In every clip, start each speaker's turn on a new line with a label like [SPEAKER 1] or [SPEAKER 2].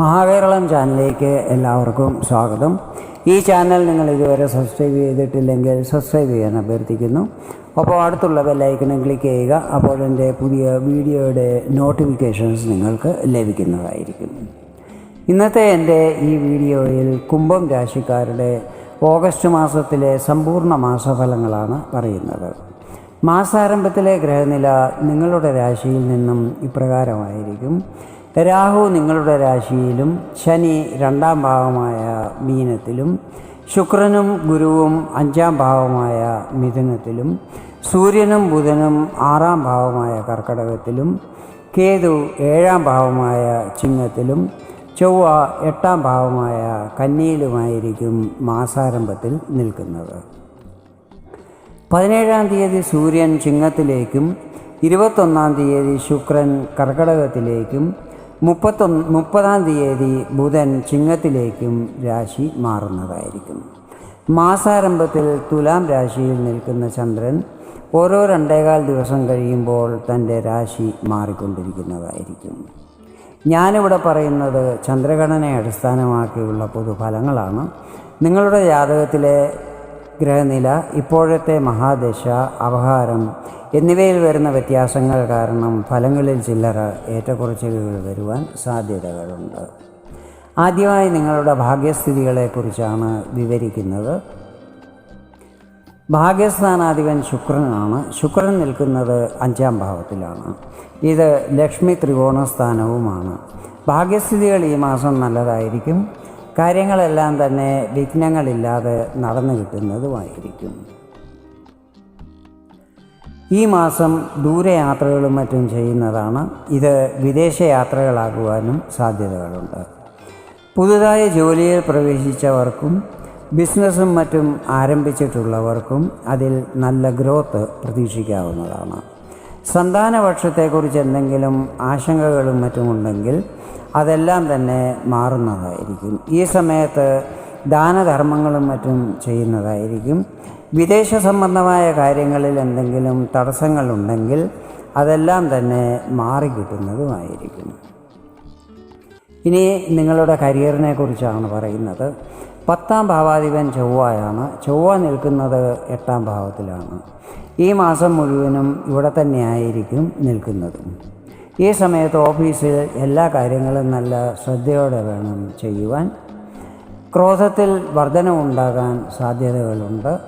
[SPEAKER 1] മഹാകേരളം ചാനലിലേക്ക് എല്ലാവർക്കും സ്വാഗതം. ഈ ചാനൽ നിങ്ങൾ ഇതുവരെ സബ്സ്ക്രൈബ് ചെയ്തിട്ടില്ലെങ്കിൽ സബ്സ്ക്രൈബ് ചെയ്യാൻ അഭ്യർത്ഥിക്കുന്നു. അപ്പോൾ അടുത്തുള്ള ബെല്ലൈക്കണും ക്ലിക്ക് ചെയ്യുക അപ്പോൾ എന്റെ പുതിയ വീഡിയോയുടെ നോട്ടിഫിക്കേഷൻസ് നിങ്ങൾക്ക് ലഭിക്കുന്നതായിരിക്കും. ഇന്നത്തെ എന്റെ ഈ വീഡിയോയിൽ കുംഭം രാശിക്കാരുടെ ഓഗസ്റ്റ് മാസത്തിലെ സമ്പൂർണ മാസഫലങ്ങളാണ് പറയുന്നത്. മാസാരംഭത്തിലെ ഗ്രഹനില നിങ്ങളുടെ രാശിയിൽ നിന്നും ഇപ്രകാരമായിരിക്കും. രാഹു നിങ്ങളുടെ രാശിയിലും ശനി രണ്ടാം ഭാവമായ മീനത്തിലും ശുക്രനും ഗുരുവും അഞ്ചാം ഭാവമായ മിഥുനത്തിലും സൂര്യനും ബുധനും ആറാം ഭാവമായ കർക്കടകത്തിലും കേതു ഏഴാം ഭാവമായ ചിങ്ങത്തിലും ചൊവ്വ എട്ടാം ഭാവമായ കന്നിയിലുമായിരിക്കും മാസാരംഭത്തിൽ നിൽക്കുന്നത്. പതിനേഴാം തീയതി സൂര്യൻ ചിങ്ങത്തിലേക്കും ഇരുപത്തൊന്നാം തീയതി ശുക്രൻ കർക്കടകത്തിലേക്കും മുപ്പത്തൊന്ന് മുപ്പതാം തീയതി ബുധൻ ചിങ്ങത്തിലേക്കും രാശി മാറുന്നതായിരിക്കും. മാസാരംഭത്തിൽ തുലാം രാശിയിൽ നിൽക്കുന്ന ചന്ദ്രൻ ഓരോ രണ്ടേകാൽ ദിവസം കഴിയുമ്പോൾ തന്റെ രാശി മാറിക്കൊണ്ടിരിക്കുന്നതായിരിക്കും. ഞാനിവിടെ പറയുന്നത് ചന്ദ്രഗണനയെ അടിസ്ഥാനമാക്കിയുള്ള പൊതുഫലങ്ങളാണ്. നിങ്ങളുടെ ജാതകത്തിലെ ഗ്രഹനില ഇപ്പോഴത്തെ മഹാദശ അപഹാരം എന്നിവയിൽ വരുന്ന വ്യത്യാസങ്ങൾ കാരണം ഫലങ്ങളിൽ ചില്ലറ ഏറ്റക്കുറച്ചിലുകൾ വരുവാൻ സാധ്യതകളുണ്ട്. ആദ്യമായി നിങ്ങളുടെ ഭാഗ്യസ്ഥിതികളെക്കുറിച്ചാണ് വിവരിക്കുന്നത്. ഭാഗ്യസ്ഥാനാധിപൻ ശുക്രനാണ്. ശുക്രൻ നിൽക്കുന്നത് അഞ്ചാം ഭാവത്തിലാണ്. ഇത് ലക്ഷ്മി ത്രികോണസ്ഥാനവുമാണ് ഭാഗ്യസ്ഥിതികൾ ഈ മാസം നല്ലതായിരിക്കും. കാര്യങ്ങളെല്ലാം തന്നെ വിഘ്നങ്ങളില്ലാതെ നടന്നു കിട്ടുന്നതുമായിരിക്കും. ഈ മാസം ദൂരയാത്രകളും മറ്റും ചെയ്യുന്നതാണ്. ഇത് വിദേശ യാത്രകളാകുവാനും സാധ്യതകളുണ്ട്. പുതുതായി ജോലിയിൽ പ്രവേശിച്ചവർക്കും ബിസിനസ്സും മറ്റും ആരംഭിച്ചിട്ടുള്ളവർക്കും അതിൽ നല്ല ഗ്രോത്ത് പ്രതീക്ഷിക്കാവുന്നതാണ്. സന്താനപക്ഷത്തെക്കുറിച്ച് എന്തെങ്കിലും ആശങ്കകളും മറ്റുമുണ്ടെങ്കിൽ അതെല്ലാം തന്നെ മാറുന്നതായിരിക്കും. ഈ സമയത്ത് ദാനധർമ്മങ്ങളും മറ്റും ചെയ്യുന്നതായിരിക്കും. വിദേശ സംബന്ധമായ കാര്യങ്ങളിൽ എന്തെങ്കിലും തടസ്സങ്ങളുണ്ടെങ്കിൽ അതെല്ലാം തന്നെ മാറിക്കിട്ടുന്നതുമായിരിക്കും ഇനി നിങ്ങളുടെ കരിയറിനെ കുറിച്ചാണ് പറയുന്നത്. പത്താം ഭാവാധിപൻ ചൊവ്വയാണ്. ചൊവ്വ നിൽക്കുന്നത് എട്ടാം ഭാവത്തിലാണ്. ഈ മാസം മുഴുവനും ഇവിടെ തന്നെയായിരിക്കും നിൽക്കുന്നത്. ഈ സമയത്ത് ഓഫീസിൽ എല്ലാ കാര്യങ്ങളും നല്ല ശ്രദ്ധയോടെ വേണം ചെയ്യുവാൻ. ക്രോധത്തിൽ വർധനവുണ്ടാകാൻ സാധ്യതകളുണ്ട്.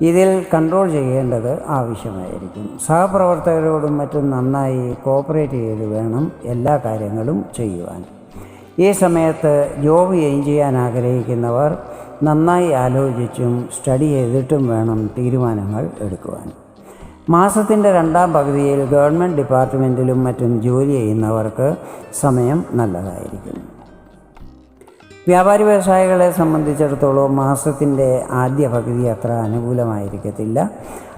[SPEAKER 1] ഇതിൽ കൺട്രോൾ ചെയ്യേണ്ടത് ആവശ്യമായിരിക്കും. സഹപ്രവർത്തകരോടും മറ്റും നന്നായി കോപ്പറേറ്റ് ചെയ്ത് വേണം എല്ലാ കാര്യങ്ങളും ചെയ്യുവാൻ. ഈ സമയത്ത് ജോബ് ചെയ്യാൻ ആഗ്രഹിക്കുന്നവർ നന്നായി ആലോചിച്ചും സ്റ്റഡി ചെയ്തിട്ടും വേണം തീരുമാനങ്ങൾ എടുക്കുവാൻ. മാസത്തിന്റെ രണ്ടാം പകുതിയിൽ ഗവൺമെന്റ് ഡിപ്പാർട്ട്മെന്റിലും മറ്റും ജോലി ചെയ്യുന്നവർക്ക് സമയം നല്ലതായിരിക്കും. വ്യാപാരി വ്യവസായികളെ സംബന്ധിച്ചിടത്തോളം മാസത്തിന്റെ ആദ്യ പകുതി അത്ര അനുകൂലമായിരിക്കത്തില്ല.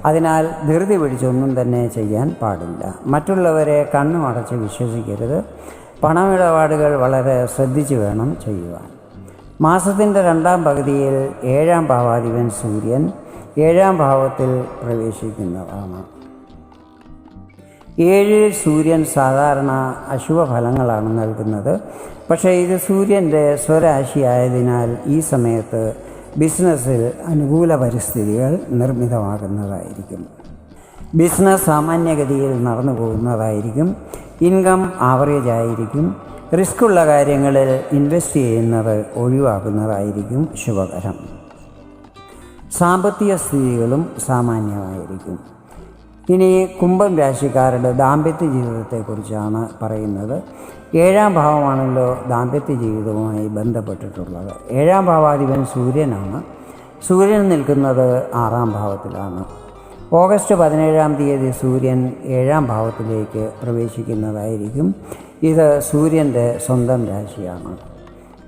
[SPEAKER 1] അതിനാൽ ധൃതി പിടിച്ചൊന്നും തന്നെ ചെയ്യാൻ പാടില്ല. മറ്റുള്ളവരെ കണ്ണുമടച്ച് വിശ്വസിക്കരുത്. പണമിടപാടുകൾ വളരെ ശ്രദ്ധിച്ചു വേണം ചെയ്യുവാൻ. മാസത്തിന്റെ രണ്ടാം പകുതിയിൽ ഏഴാം ഭാവാധിപൻ സൂര്യൻ ഏഴാം ഭാവത്തിൽ പ്രവേശിക്കുന്നതാണ്. ഏഴിൽ സൂര്യൻ സാധാരണ അശുഭഫലങ്ങളാണ് നൽകുന്നത്. പക്ഷേ ഇത് സൂര്യന്റെ സ്വരാശിയായതിനാൽ ഈ സമയത്ത് ബിസിനസ്സിൽ അനുകൂല പരിസ്ഥിതികൾ നിർമ്മിതമാകുന്നതായിരിക്കും. ബിസിനസ് സാമാന്യഗതിയിൽ നടന്നു പോകുന്നതായിരിക്കും ഇൻകം ആവറേജ് ആയിരിക്കും റിസ്ക് ഉള്ള കാര്യങ്ങളിൽ ഇൻവെസ്റ്റ് ചെയ്യുന്നത് ഒഴിവാക്കുന്നതായിരിക്കും ശുഭകരം. സാമ്പത്തിക സ്ഥിതികളും സാമാന്യമായിരിക്കും. ഇനി കുംഭം രാശിക്കാരുടെ ദാമ്പത്യ ജീവിതത്തെക്കുറിച്ചാണ് പറയുന്നത്. ഏഴാം ഭാവമാണല്ലോ ദാമ്പത്യ ജീവിതവുമായി ബന്ധപ്പെട്ടിട്ടുള്ളത്. ഏഴാം ഭാവാധിപൻ സൂര്യനാണ്. സൂര്യൻ നിൽക്കുന്നത് ആറാം ഭാവത്തിലാണ്. ഓഗസ്റ്റ് പതിനേഴാം തീയതി സൂര്യൻ ഏഴാം ഭാവത്തിലേക്ക് പ്രവേശിക്കുന്നതായിരിക്കും. ഇത് സൂര്യന്റെ സ്വന്തം രാശിയാണ്.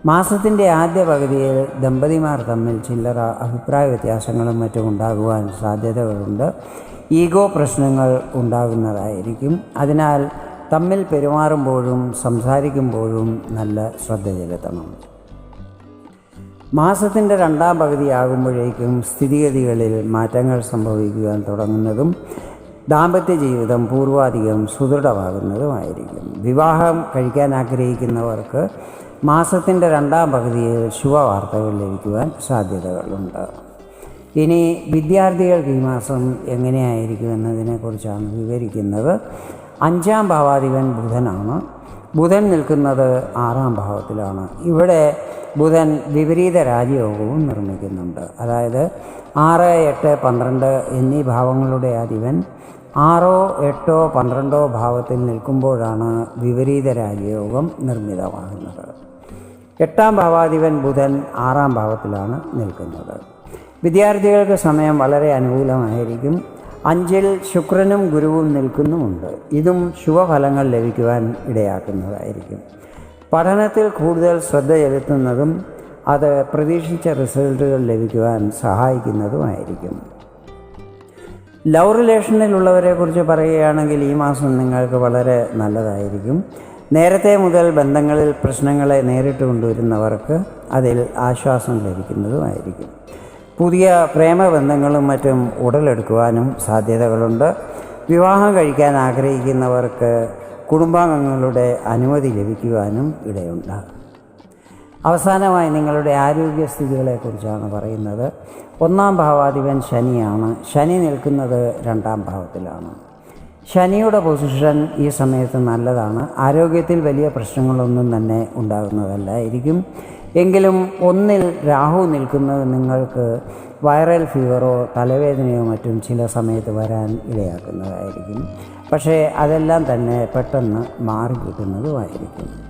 [SPEAKER 1] മാസത്തിന്റെ ആദ്യ പകുതിയിൽ ദമ്പതിമാർ തമ്മിൽ ചില്ലറ അഭിപ്രായ വ്യത്യാസങ്ങളും മറ്റും ഉണ്ടാകുവാൻ സാധ്യതകളുണ്ട്. ഈഗോ പ്രശ്നങ്ങൾ ഉണ്ടാകുന്നതായിരിക്കും. അതിനാൽ തമ്മിൽ പെരുമാറുമ്പോഴും സംസാരിക്കുമ്പോഴും നല്ല ശ്രദ്ധ ചെലുത്തണം. മാസത്തിന്റെ രണ്ടാം പകുതിയാകുമ്പോഴേക്കും സ്ഥിതിഗതികളിൽ മാറ്റങ്ങൾ സംഭവിക്കുവാൻ തുടങ്ങുന്നതും ദാമ്പത്യ ജീവിതം പൂർവാധികം സുദൃഢമാകുന്നതുമായിരിക്കും. വിവാഹം കഴിക്കാൻ ആഗ്രഹിക്കുന്നവർക്ക് മാസത്തിന്റെ രണ്ടാം പകുതിയിൽ ശുഭവാർത്തകൾ ലഭിക്കുവാൻ സാധ്യതകളുണ്ട്. ഇനി വിദ്യാർത്ഥികൾക്ക് ഈ മാസം എങ്ങനെയായിരിക്കും എന്നതിനെക്കുറിച്ചാണ് വിവരിക്കുന്നത്. അഞ്ചാം ഭാവാധിപൻ ബുധനാണ്. ബുധൻ നിൽക്കുന്നത് ആറാം ഭാവത്തിലാണ്. ഇവിടെ ബുധൻ വിപരീത രാജയോഗവും നിർമ്മിക്കുന്നുണ്ട്. അതായത് ആറ് എട്ട് പന്ത്രണ്ട് എന്നീ ഭാവങ്ങളുടെ അധിപൻ ആറോ എട്ടോ പന്ത്രണ്ടോ ഭാവത്തിൽ നിൽക്കുമ്പോഴാണ് വിപരീത രാജയോഗം നിർമ്മിതമാകുന്നത്. എട്ടാം ഭാവാധിപൻ ബുധൻ ആറാം ഭാവത്തിലാണ് നിൽക്കുന്നത്. വിദ്യാർത്ഥികൾക്ക് സമയം വളരെ അനുകൂലമായിരിക്കും. അഞ്ചിൽ ശുക്രനും ഗുരുവും നിൽക്കുന്നുമുണ്ട്. ഇതും ശുഭഫലങ്ങൾ ലഭിക്കുവാൻ ഇടയാക്കുന്നതായിരിക്കും. പഠനത്തിൽ കൂടുതൽ ശ്രദ്ധ ചെലുത്തുന്നതും അത് പ്രതീക്ഷിച്ച റിസൾട്ടുകൾ ലഭിക്കുവാൻ സഹായിക്കുന്നതുമായിരിക്കും. ലവ് റിലേഷനിലുള്ളവരെ കുറിച്ച് പറയുകയാണെങ്കിൽ ഈ മാസം നിങ്ങൾക്ക് വളരെ നല്ലതായിരിക്കും. നേരത്തെ മുതൽ ബന്ധങ്ങളിൽ പ്രശ്നങ്ങളെ നേരിട്ട് കൊണ്ടുവരുന്നവർക്ക് അതിൽ ആശ്വാസം ലഭിക്കുന്നതുമായിരിക്കും. പുതിയ പ്രേമബന്ധങ്ങളും മറ്റും ഉടലെടുക്കുവാനും സാധ്യതകളുണ്ട്. വിവാഹം കഴിക്കാൻ ആഗ്രഹിക്കുന്നവർക്ക് കുടുംബാംഗങ്ങളുടെ അനുമതി ലഭിക്കുവാനും ഇടയുണ്ട് അവസാനമായി നിങ്ങളുടെ ആരോഗ്യസ്ഥിതികളെക്കുറിച്ചാണ് പറയുന്നത്. ഒന്നാം ഭാവാധിപൻ ശനിയാണ്. ശനി നിൽക്കുന്നത് രണ്ടാം ഭാവത്തിലാണ്. ശനിയുടെ പൊസിഷൻ ഈ സമയത്ത് നല്ലതാണ്. ആരോഗ്യത്തിൽ വലിയ പ്രശ്നങ്ങളൊന്നും തന്നെ ഉണ്ടാകുന്നതല്ലായിരിക്കും. എങ്കിലും ഒന്നിൽ രാഹു നിൽക്കുന്നത് നിങ്ങൾക്ക് വൈറൽ ഫീവറോ തലവേദനയോ മറ്റും ചില സമയത്ത് വരാൻ ഇടയാക്കുന്നതായിരിക്കും. പക്ഷേ അതെല്ലാം തന്നെ പെട്ടെന്ന് മാറി കിട്ടുന്നതുമായിരിക്കും